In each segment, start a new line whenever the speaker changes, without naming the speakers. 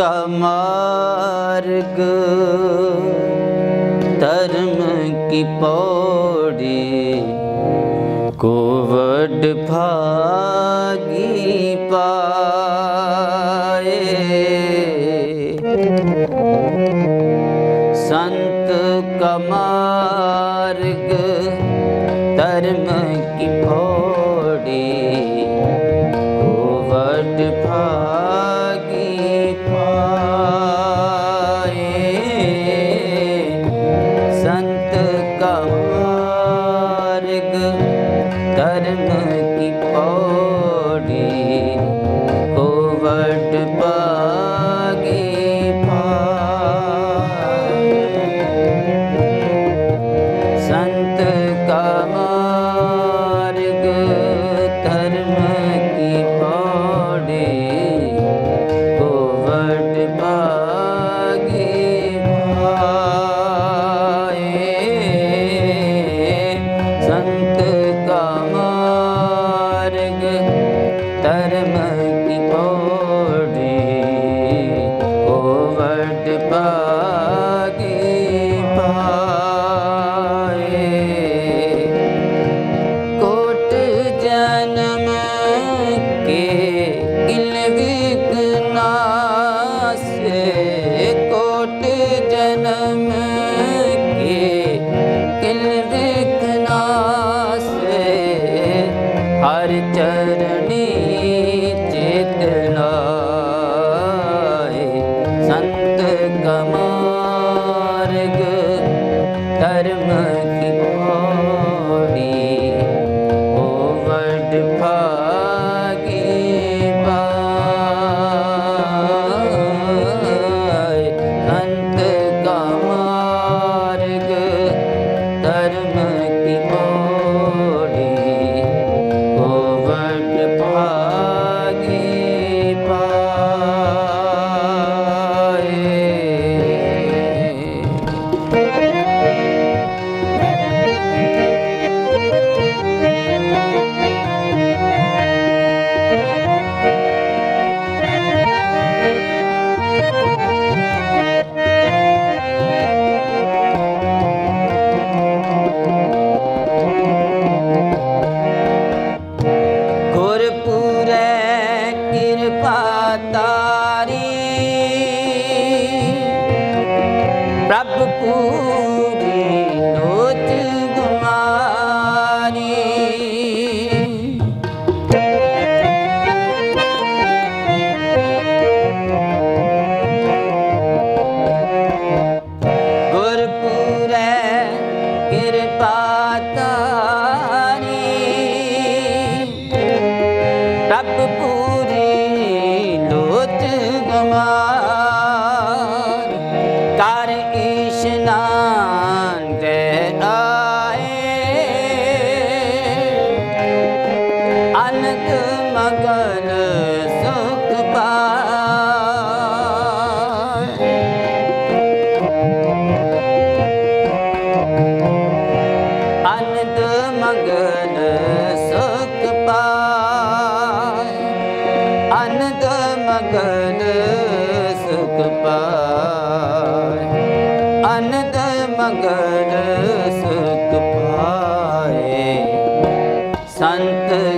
Mark धर्म की Pauri covid भागी पाए। संत कमा हर चर I've ਮਗਨ ਸੁਖ ਪਾਏ। ਅਨੰਦ ਮਗਨ ਸੁਖ ਪਾਏ। ਸੰਤ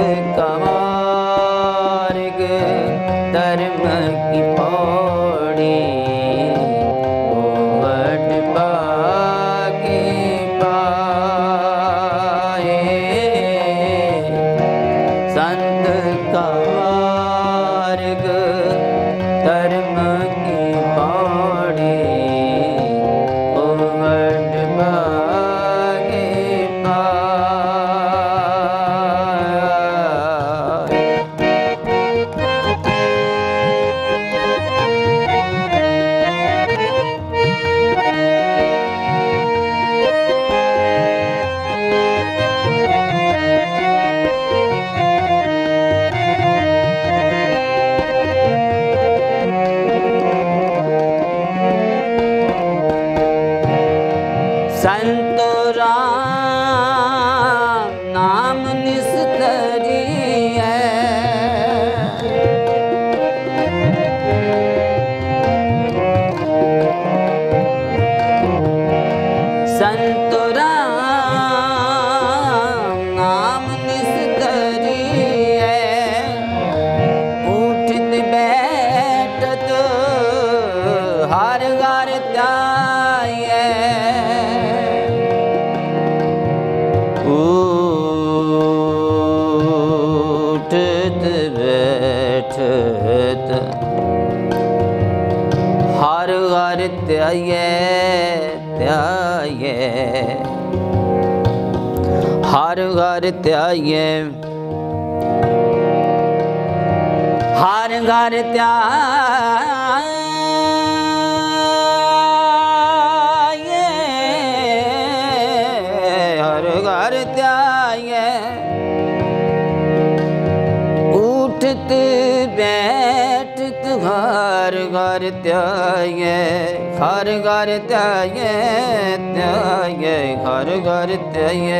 come on. ਵਾਰ ਧਿਆਈਏ ਧਿਆਈਏ ਹਰ ਘਰ ਧਿਆਈਏ ਹਰ ਘਰ ਧਿਆਈਏ ਹਰ ਘਰ ਧਿਆਈਏ ਉਠਤ ਬੈ ਹਰ ਘਰ ਧਿਆਏ ਹਰ ਘਰ ਧਿਆਏ ਧਿਆਏ ਹਰ ਘਰ ਧਿਆਏ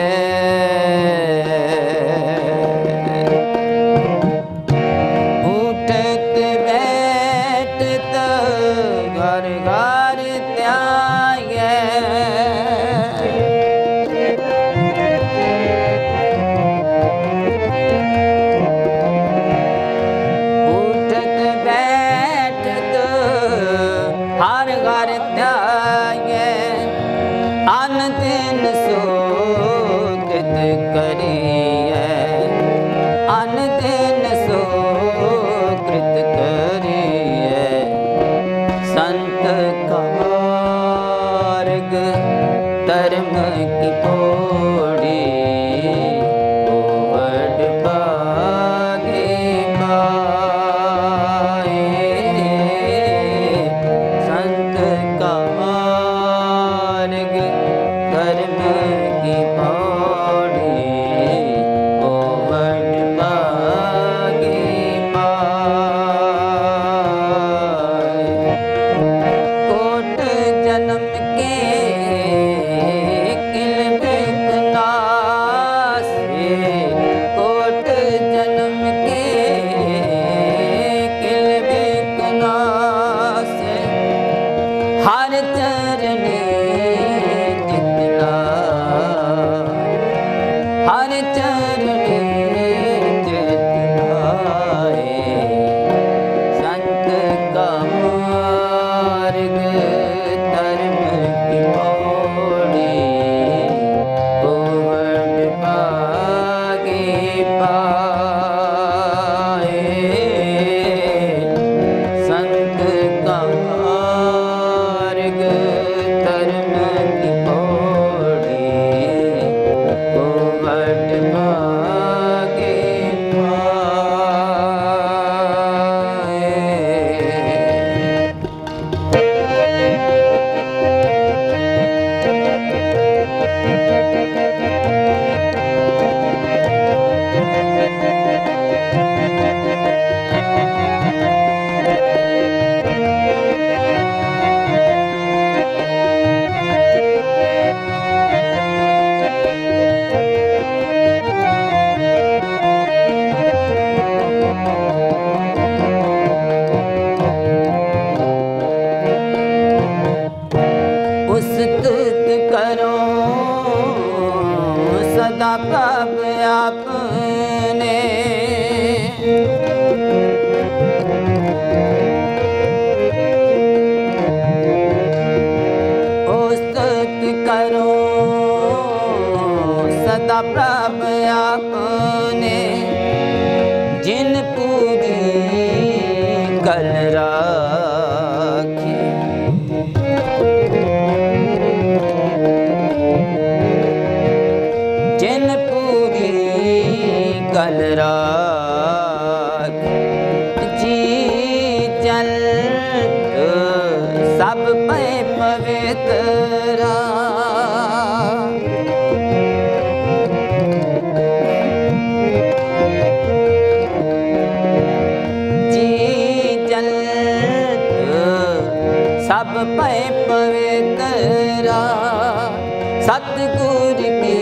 ਸਤਿਗੁਰ ਕੀ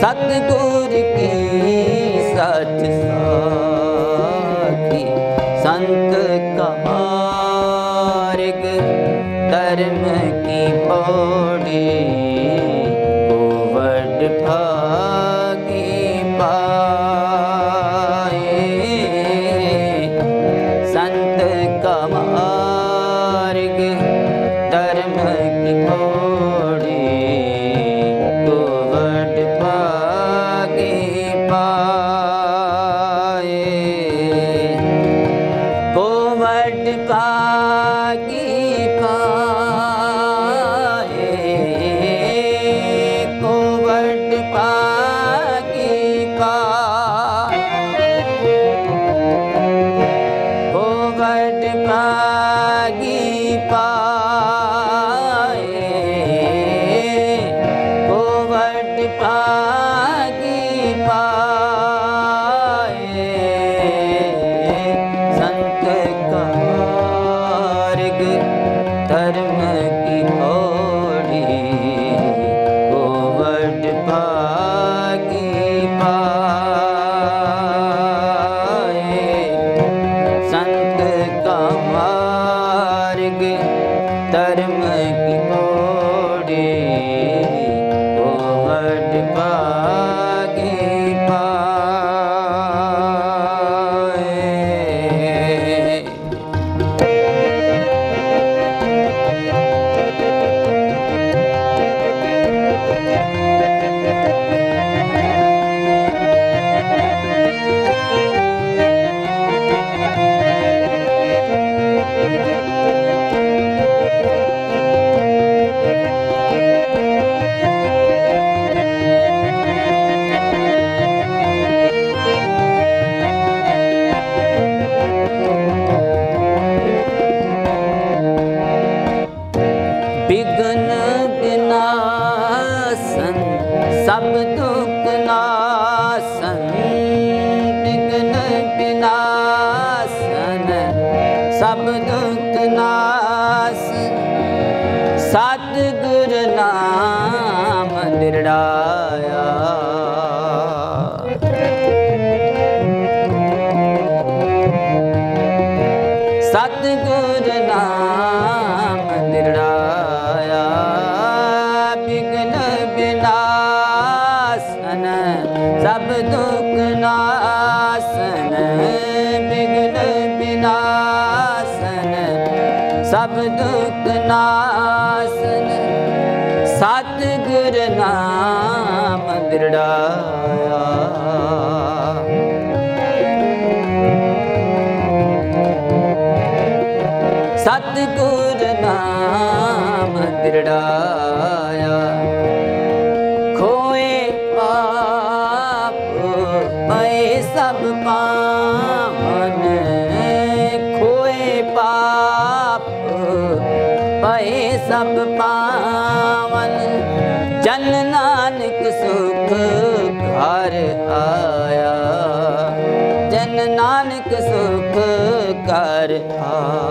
ਸਤਿਗੁਰ ਕੀ ਸੱਚ ਸੰਤ ਕਾ ਮਾਰਗ ਪਾ take me home. ਸਤਿਗੁਰ ਸਤਿਗੁਰ ਨਾਮ ਦਿੜਾਇਆ ਖੋਏ ਪਾਪ, ਪਏ ਸਭ ਪਾਵਨ। ਖੋਏ ਪਾਪ, ਪਏ ਸਭ ਪਾਵਨ। ਜਨ ਨਾਨਕ ਸੁਖ ਘਰ ਆਇਆ। ਜਨ ਨਾਨਕ ਸੁਖ ਘਰ ਆ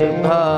Hare